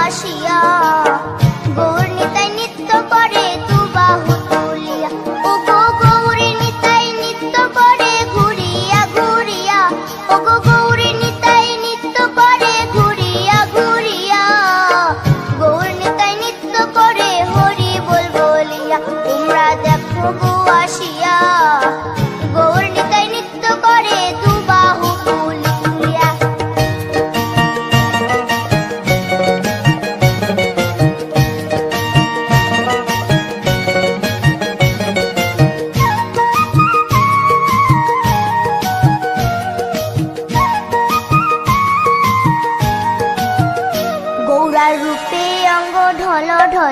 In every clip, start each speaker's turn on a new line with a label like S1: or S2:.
S1: আসিয়া গৌর নিতাই নৃত্য করে, দুবাহু তুলিয়া। ও নৃত্য করে, ঘুরিয়া ঘুরিয়া। ও গো গৌরী নৃত্য করে, ঘুরিয়া ঘুরিয়া। গৌর নিতাই নৃত্য করে, হরি বল বলিয়া, তোমরা দেখো গো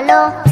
S1: Hello.